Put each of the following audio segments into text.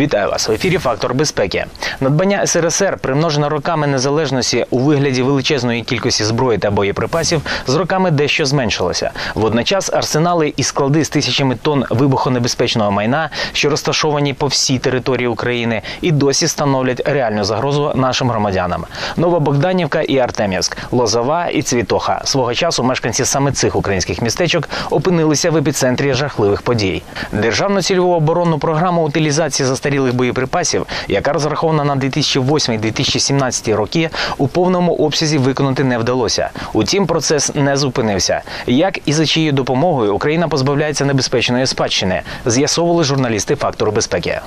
Вітаю вас в ефірі Фактор безпеки. Надбання СРСР, примножене роками незалежності у вигляді величезної кількості зброї та боєприпасів, з роками дещо зменшилося. Водночас арсенали і склади з тисячами тонн вибухонебезпечного майна, що розташовані по всій території України, і досі становлять реальну загрозу нашим громадянам. Нова Богданівка і Артемівськ, Лозова і Цвітоха. Свого часу мешканці саме цих українських містечок опинилися в епіцентрі жахливих подій. Державну цільову оборонну програму утилізації застарілих боєприпасів, яка розрахована на 2008-2017 роки, у повному обсязі виконати не вдалося. Утім, процес не зупинився. Як і за чиєю допомогою Україна позбавляється небезпечної спадщини, з'ясовували журналісти фактору безпеки.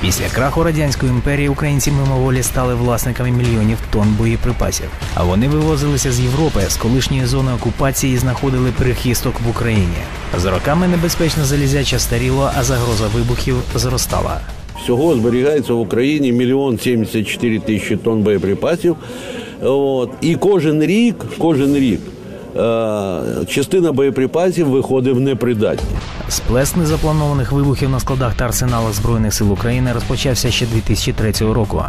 Після краху радянської імперії українці мимоволі стали власниками мільйонів тонн боєприпасів. А вони вивозилися з Європи з колишньої зони окупації і знаходили прихисток в Україні. З роками небезпечне залізяча старіло, а загроза вибухів зростала. Всього зберігається в Україні мільйон 74 тисячі тонн боєприпасів. От. І кожен рік, кожен рік е, частина боєприпасів виходить в непридатність. Сплеск незапланованих вибухів на складах та арсеналах збройних сил України розпочався ще 2003 року.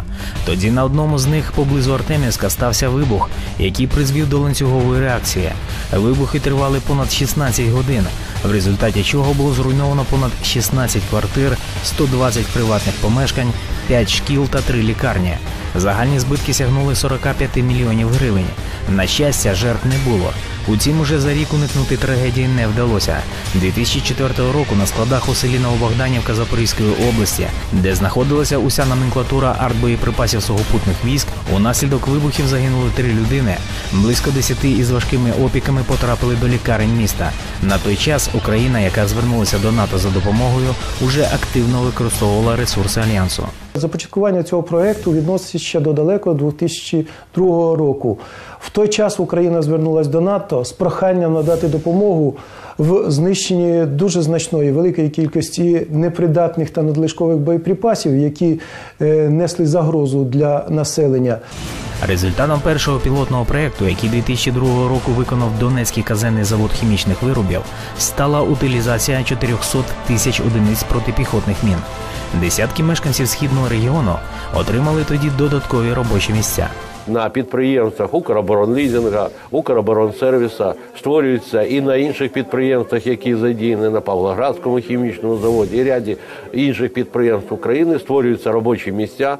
Тоді на одному з них поблизу Артемівська стався вибух, який призвів до ланцюгової реакції. Вибухи тривали понад 16 годин, в результаті чого було зруйновано понад 16 квартир, 120 приватних помешкань, 5 шкіл та 3 лікарні. Загальні збитки сягнули 45 мільйонів гривень. На щастя, жертв не було. Утім, уже за рік уникнути трагедії не вдалося. 2004 року на складах у селі Новобогданівка Запорізької області, де знаходилася уся номенклатура артбоєприпасів сухопутних військ, унаслідок вибухів загинули три людини. Близько десяти із важкими опіками потрапили до лікарень міста. На той час Україна, яка звернулася до НАТО за допомогою, уже активно використовувала ресурси альянсу. Започаткування цього проєкту відноситься ще до далекого 2002 року. В той час Україна звернулася до НАТО з проханням надати допомогу в знищенні дуже значної великої кількості непридатних та надлишкових боєприпасів, які е, несли загрозу для населення. Результатом першого пілотного проєкту, який 2002 року виконав Донецький казенний завод хімічних виробів, стала утилізація 400 тисяч одиниць протипіхотних мін. Десятки мешканців східного регіону отримали тоді додаткові робочі місця. На підприємствах Укроборонлізінга, Укроборонсервіса створюються і на інших підприємствах, які задіяні на Павлоградському хімічному заводі, і ряді інших підприємств України створюються робочі місця,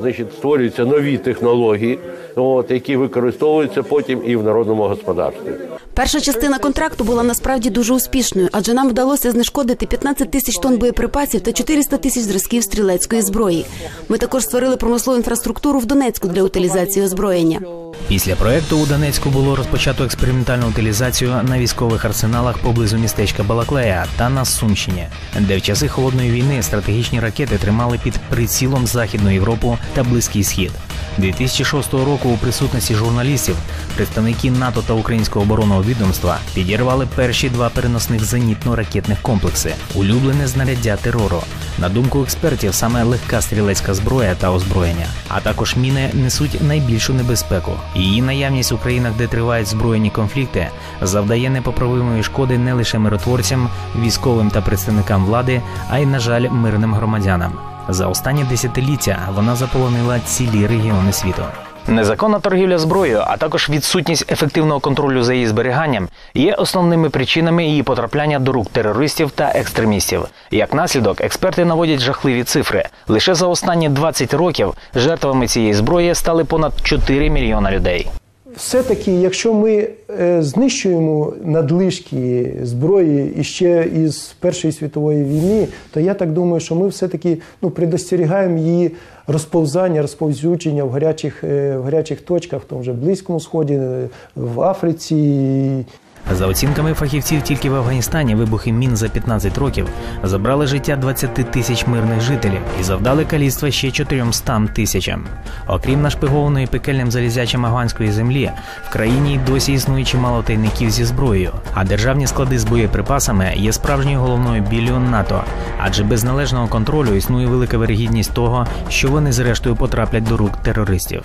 значить, створюються нові технології, от, які використовуються потім і в народному господарстві. Перша частина контракту була насправді дуже успішною, адже нам вдалося знешкодити 15 тисяч тонн боєприпасів та 400 тисяч зразків стрілецької зброї. Ми також створили промислову інфраструктуру в Донецьку для утилізації озброєння. Після проекту у Донецьку було розпочато експериментальну утилізацію на військових арсеналах поблизу містечка Балаклея та на Сумщині, де в часи холодної війни стратегічні ракети тримали під прицілом Західну Європу та Близький Схід. 2006 року у присутності журналістів представники НАТО та українського оборонного відомства підірвали перші два переносних зенітно-ракетних комплекси, улюблене знаряддя терору. На думку експертів, саме легка стрілецька зброя та озброєння, а також міни несуть найбільшу небезпеку. Її наявність у країнах, де тривають збройні конфлікти, завдає непоправимої шкоди не лише миротворцям, військовим та представникам влади, а й, на жаль, мирним громадянам. За останні десятиліття вона заполонила цілі регіони світу. Незаконна торгівля зброєю, а також відсутність ефективного контролю за її зберіганням є основними причинами її потрапляння до рук терористів та екстремістів. Як наслідок, експерти наводять жахливі цифри. Лише за останні 20 років жертвами цієї зброї стали понад 4 мільйона людей. Все-таки, якщо ми е, знищуємо надлишки зброї іще із Першої світової війни, то я так думаю, що ми все-таки ну, предостерігаємо її розповзання, розповзючення в гарячих, е, в гарячих точках, в тому же Близькому Сході, е, в Африці. За оцінками фахівців, тільки в Афганістані вибухи мін за 15 років забрали життя 20 тисяч мирних жителів і завдали каліцтва ще 400 тисячам. Окрім нашпигованої пекельним залізячим афганської землі, в країні й досі існує чимало тайників зі зброєю, а державні склади з боєприпасами є справжньою головною біллю НАТО, адже без належного контролю існує велика вирогідність того, що вони зрештою потраплять до рук терористів.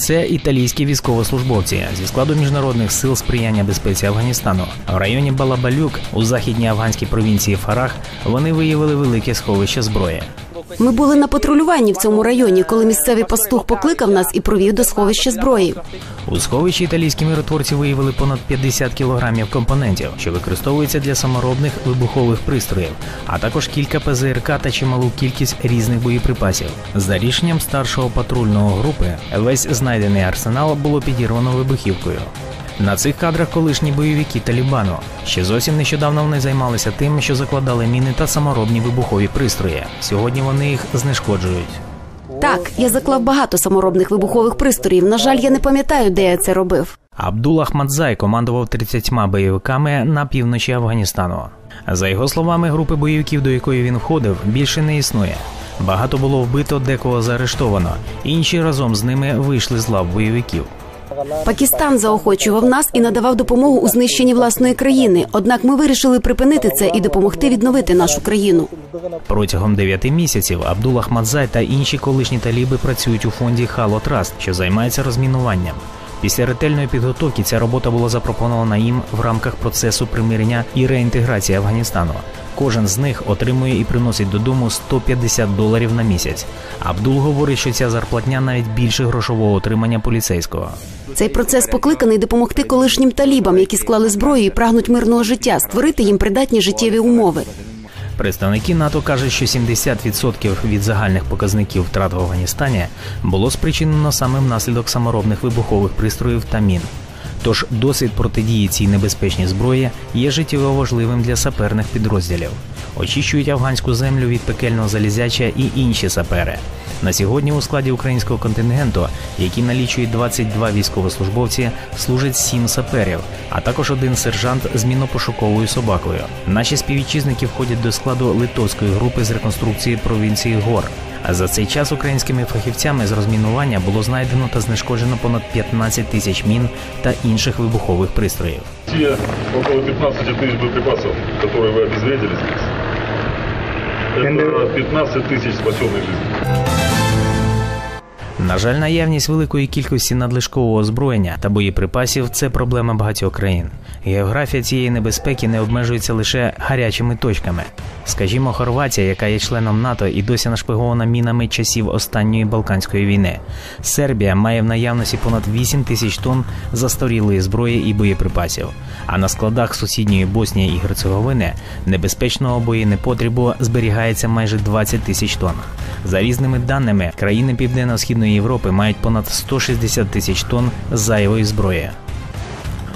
Це італійські військовослужбовці зі складу міжнародних сил сприяння безпеці Афганістану. В районі Балабалюк у західній афганській провінції Фарах вони виявили велике сховище зброї. Ми були на патрулюванні в цьому районі, коли місцевий пастух покликав нас і провів до сховища зброї. У сховищі італійські миротворці виявили понад 50 кілограмів компонентів, що використовуються для саморобних вибухових пристроїв, а також кілька ПЗРК та чималу кількість різних боєприпасів. За рішенням старшого патрульного групи, весь знайдений арсенал було підірвано вибухівкою. На цих кадрах колишні бойовики Талібану ще зовсім нещодавно вони займалися тим, що закладали міни та саморобні вибухові пристрої. Сьогодні вони їх знешкоджують. Так, я заклав багато саморобних вибухових пристроїв. На жаль, я не пам'ятаю, де я це робив. Абдул Ахмадзай командував 30 бойовиками на півночі Афганістану. За його словами, групи бойовиків, до якої він входив, більше не існує. Багато було вбито, декого заарештовано. Інші разом з ними вийшли з лав бойовиків. Пакистан заохочував нас і надавав допомогу у знищенні власної країни. Однак ми вирішили припинити це і допомогти відновити нашу країну. Протягом 9 місяців Абдул Ахмадзай та інші колишні таліби працюють у фонді Хало Траст, що займається розмінуванням. Після ретельної підготовки ця робота була запропонована їм в рамках процесу примирення і реінтеграції Афганістану. Кожен з них отримує і приносить додому 150 доларів на місяць. Абдул говорить, що ця зарплатня навіть більше грошового отримання поліцейського. Цей процес покликаний допомогти колишнім талібам, які склали зброю і прагнуть мирного життя, створити їм придатні життєві умови. Представники НАТО кажуть, що 70% від загальних показників втрат в Афганістані було спричинено саме внаслідок саморобних вибухових пристроїв та мін. Тож досвід протидії цій небезпечній зброї є життєво важливим для саперних підрозділів Очищують афганську землю від пекельного залізяча і інші сапери. На сьогодні у складі українського контингенту, який налічує 22 військовослужбовці, служать 7 саперів, а також один сержант з мінопошуковою собакою. Наші співвітчизники входять до складу литовської групи з реконструкції провінції Гор. А за цей час українськими фахівцями з розмінування було знайдено та знешкоджено понад 15 тисяч мін та інших вибухових пристроїв. Те около 15 тысяч боеприпасов, которые вы обезвредили здесь, это 15 тысяч спасенных жизней. На жаль, наявність великої кількості надлишкового озброєння та боєприпасів це проблема багатьох країн. Географія цієї небезпеки не обмежується лише гарячими точками. Скажімо, Хорватія, яка є членом НАТО і досі нашпигована мінами часів останньої Балканської війни. Сербія має в наявності понад 8 тисяч тонн застарілої зброї і боєприпасів. А на складах сусідньої Боснії і Герцеговини небезпечного боєнепотребу зберігається майже 20 тисяч тонн. За різними даними, країни Південно-Східної Європи мають понад 160 тисяч тонн зайвої зброї.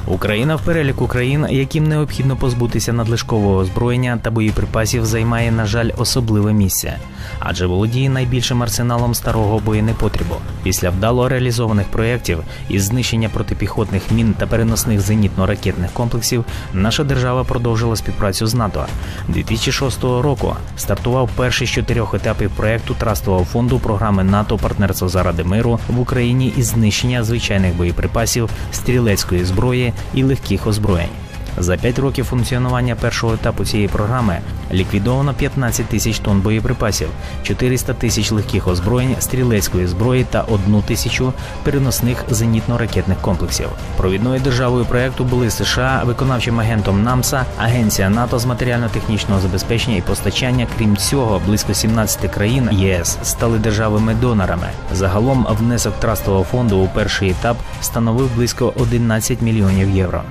Україна в переліку країн, яким необхідно позбутися надлишкового озброєння та боєприпасів, займає, на жаль, особливе місце, адже володіє найбільшим арсеналом старого боєнепотребу. Після вдало реалізованих проєктів із знищення протипіхотних мін та переносних зенітно-ракетних комплексів, наша держава продовжила співпрацю з НАТО. 2006 року стартував перший з чотирьох етапів проєкту Трастового фонду програми НАТО Партнерство заради миру в Україні із знищення звичайних боєприпасів, стрілецької зброї і легких озброєнь. За п'ять років функціонування першого етапу цієї програми ліквідовано 15 тисяч тонн боєприпасів, 400 тисяч легких озброєнь, стрілецької зброї та 1 тисячу переносних зенітно-ракетних комплексів. Провідною державою проекту були США, виконавчим агентом НАМСА, Агенція НАТО з матеріально-технічного забезпечення і постачання. Крім цього, близько 17 країн ЄС стали державами-донорами. Загалом внесок трастового фонду у перший етап становив близько 11 мільйонів євро.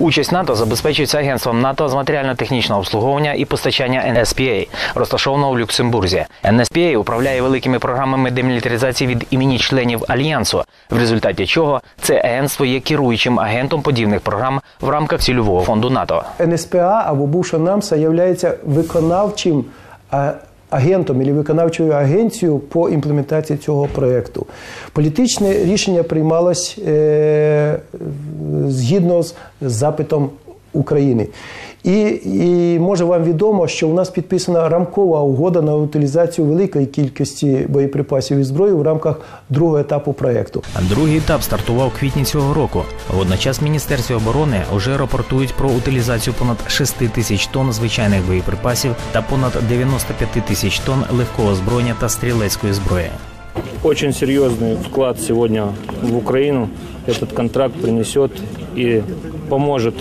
Участь НАТО забезпечується агентством НАТО з матеріально-технічного обслуговування і постачання NSPA, розташованого в Люксембурзі. NSPA управляє великими програмами демілітаризації від імені членів альянсу, в результаті чого це агентство є керуючим агентом подібних програм в рамках цільового фонду НАТО. НСПА або бувша НАМСА є виконавчим агентом або виконавчою агенцією по імплементації цього проєкту. Політичне рішення приймалось е, згідно з запитом України. І, і може вам відомо, що у нас підписана рамкова угода на утилізацію великої кількості боєприпасів і зброї в рамках другого етапу проєкту. Другий етап стартував у квітні цього року. Водночас Міністерстві оборони вже рапортують про утилізацію понад 6 тисяч тонн звичайних боєприпасів та понад 95 тисяч тонн легкого озброєння та стрілецької зброї. Очень серьезный вклад сегодня в Украину Этот контракт принесет и поможет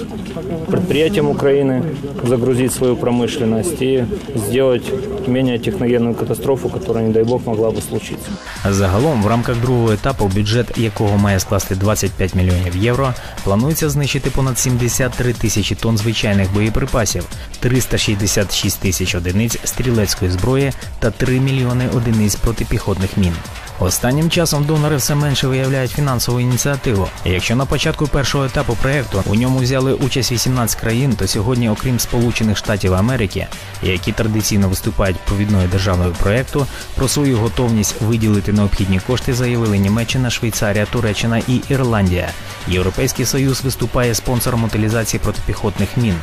предприятиям Украины загрузить свою промышленность и сделать менее техногенную катастрофу, которая, не дай бог, могла бы случиться. Загалом, в рамках другого етапу, бюджет якого має скласти 25 мільйонів євро, планується знищити понад 73 тисячі тонн звичайних боєприпасів, 366 тисяч одиниць стрілецької зброї та 3 мільйони одиниць протипіхотних мін. Останнім часом донори все менше виявляють фінансову ініціативу. Якщо на початку першого етапу проекту у ньому взяли участь 18 країн, то сьогодні, окрім Сполучених Штатів Америки, які традиційно виступають провідною державою проекту, про свою готовність виділити необхідні кошти заявили Німеччина, Швейцарія, Туреччина і Ірландія. Європейський союз виступає спонсором утилізації протипіхотних мін.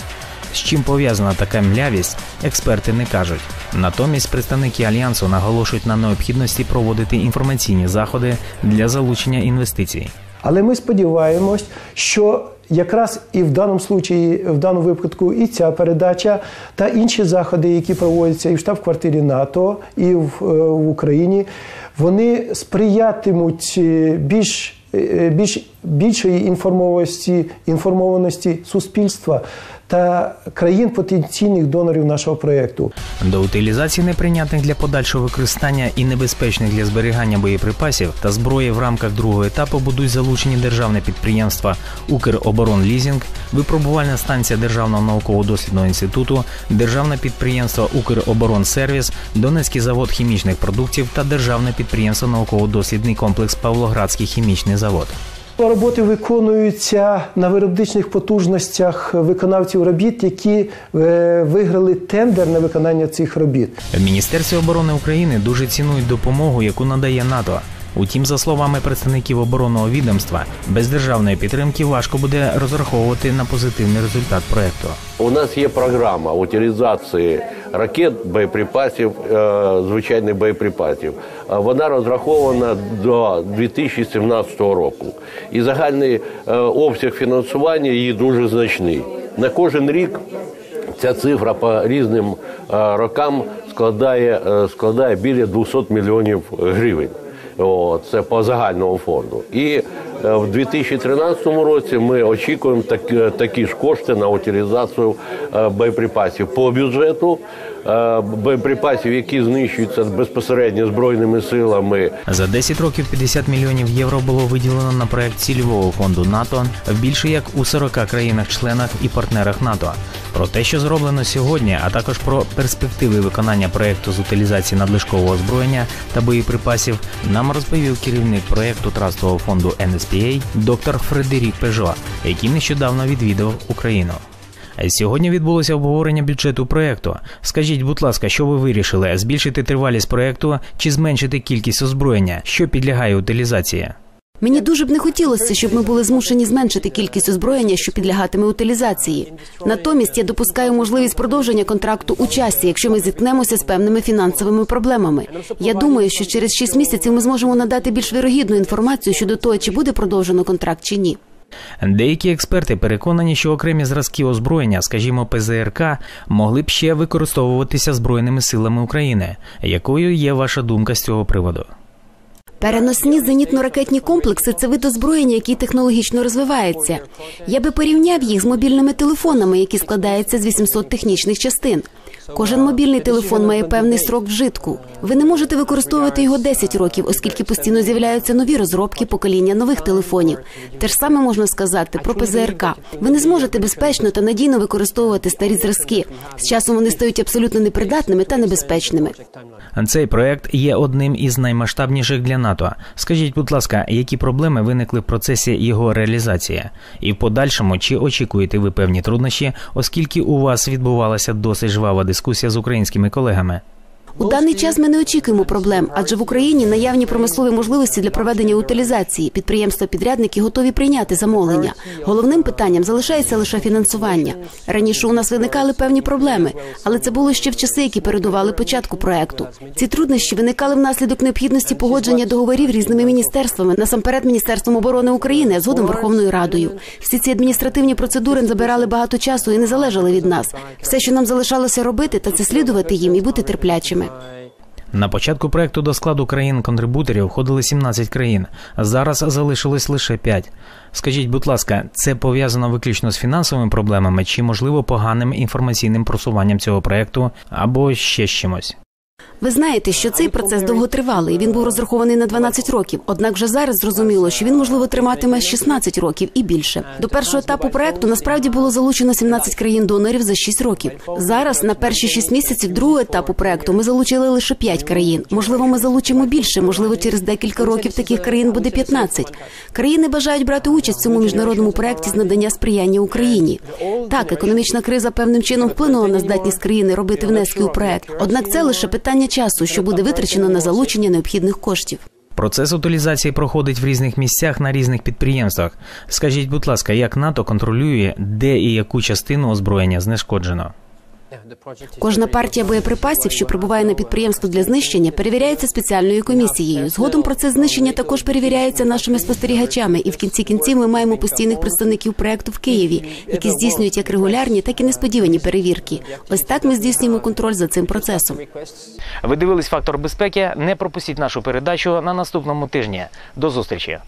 З чим пов'язана така млявість, експерти не кажуть. Натомість представники альянсу наголошують на необхідності проводити інформаційні заходи для залучення інвестицій. Але ми сподіваємось, що якраз і в даному случаї, в даному випадку, і ця передача та інші заходи, які проводяться і в штаб-квартирі НАТО, і в, е, в Україні, вони сприятимуть е, більш е, більш більшої інформованості, інформованості суспільства та країн потенційних донорів нашого проєкту. До утилізації неприйнятних для подальшого використання і небезпечних для зберігання боєприпасів та зброї в рамках другого етапу будуть залучені державне підприємства Укроборонлізінг, випробувальна станція Державного науково-дослідного інституту, державне підприємство Укроборонсервіс, Донецький завод хімічних продуктів та державне підприємство науково-дослідний комплекс Павлоградський хімічний завод. Роботи виконуються на виробничних потужностях виконавців робіт, які е, виграли тендер на виконання цих робіт. В Міністерстві оборони України дуже цінують допомогу, яку надає НАТО. Утім, за словами представників оборонного відомства, без державної підтримки важко буде розраховувати на позитивний результат проекту. У нас є програма утилізації ракет, боєприпасів, е, звичайних боєприпасів. Е, Вона розрахована до 2017 року. І загальний е, обсяг фінансування її дуже значний. На кожен рік ця цифра по різним рокам складає, складає біля 200 мільйонів гривень. Це по загальному фонду. І е, в 2013 році ми очікуємо так, такі ж кошти на утилізацію е, боєприпасів по бюджету, боєприпасів, які знищуються безпосередньо збройними силами. За 10 років 50 мільйонів євро було виділено на проект цільового фонду НАТО в більше як у 40 країнах-членах і партнерах НАТО. Про те, що зроблено сьогодні, а також про перспективи виконання проекту з утилізації надлишкового озброєння та боєприпасів, нам розповів керівник проекту трастового фонду NSPA доктор Фредерік Пежо, який нещодавно відвідав Україну. Сьогодні відбулося обговорення бюджету проекту. Скажіть, будь ласка, що ви вирішили? Збільшити тривалість проекту чи зменшити кількість озброєння, що підлягає утилізації? Мені дуже б не хотілося, щоб ми були змушені зменшити кількість озброєння, що підлягатиме утилізації. Натомість я допускаю можливість продовження контракту у часі, якщо ми зіткнемося з певними фінансовими проблемами. Я думаю, що через 6 місяців ми зможемо надати більш вірогідну інформацію щодо того, чи буде продовжено контракт чи ні. Деякі експерти переконані, що окремі зразки озброєння, скажімо, ПЗРК, могли б ще використовуватися збройними силами України. Якою є ваша думка з цього приводу? Переносні зенітно-ракетні комплекси це вид озброєння, який технологічно розвивається. Я би порівняв їх з мобільними телефонами, які складаються з 800 технічних частин. Кожен мобільний телефон має певний срок вжитку. Ви не можете використовувати його 10 років, оскільки постійно з'являються нові розробки покоління нових телефонів. Те ж саме можна сказати про ПЗРК. Ви не зможете безпечно та надійно використовувати старі зразки. З часом вони стають абсолютно непридатними та небезпечними. Цей проект є одним із наймасштабніших для НАТО. Скажіть, будь ласка, які проблеми виникли в процесі його реалізації? І в подальшому чи очікуєте ви певні труднощі, оскільки у вас відбувалася досить жвава дискусія з українськими колегами? У даний час ми не очікуємо проблем, адже в Україні наявні промислові можливості для проведення утилізації. Підприємства-підрядники готові прийняти замовлення. Головним питанням залишається лише фінансування. Раніше у нас виникали певні проблеми, але це було ще в часи, які передували початку проекту. Ці труднощі виникали внаслідок необхідності погодження договорів різними міністерствами, насамперед міністерством оборони України, а згодом Верховною Радою. Всі ці адміністративні процедури забирали багато часу і не залежали від нас. Все, що нам залишалося робити, та це слідувати їм і бути терплячими. На початку проекту до складу країн-контрибуторів входили 17 країн. Зараз залишилось лише 5. Скажіть, будь ласка, це пов'язано виключно з фінансовими проблемами чи, можливо, поганим інформаційним просуванням цього проекту або ще чимось? Ви знаєте, що цей процес довготривалий. Він був розрахований на 12 років. Однак вже зараз зрозуміло, що він можливо триматиме 16 років і більше. До першого етапу проекту насправді було залучено 17 країн-донорів за 6 років. Зараз на перші 6 місяців другого етапу проекту ми залучили лише 5 країн. Можливо, ми залучимо більше. Можливо, через декілька років таких країн буде 15. Країни бажають брати участь в цьому міжнародному проекті з надання сприяння Україні. Так, економічна криза певним чином вплинула на здатність країни робити внески у проект. Однак це лише питання часу, що буде витрачено на залучення необхідних коштів. Процес утилізації проходить в різних місцях на різних підприємствах. Скажіть, будь ласка, як НАТО контролює, де і яку частину озброєння знешкоджено? Кожна партія боєприпасів, що прибуває на підприємство для знищення, перевіряється спеціальною комісією. Згодом процес знищення також перевіряється нашими спостерігачами, і в кінці кінців ми маємо постійних представників проекту в Києві, які здійснюють як регулярні, так і несподівані перевірки. Ось так ми здійснюємо контроль за цим процесом. Ви дивились фактор безпеки. Не пропустіть нашу передачу на наступному тижні. До зустрічі.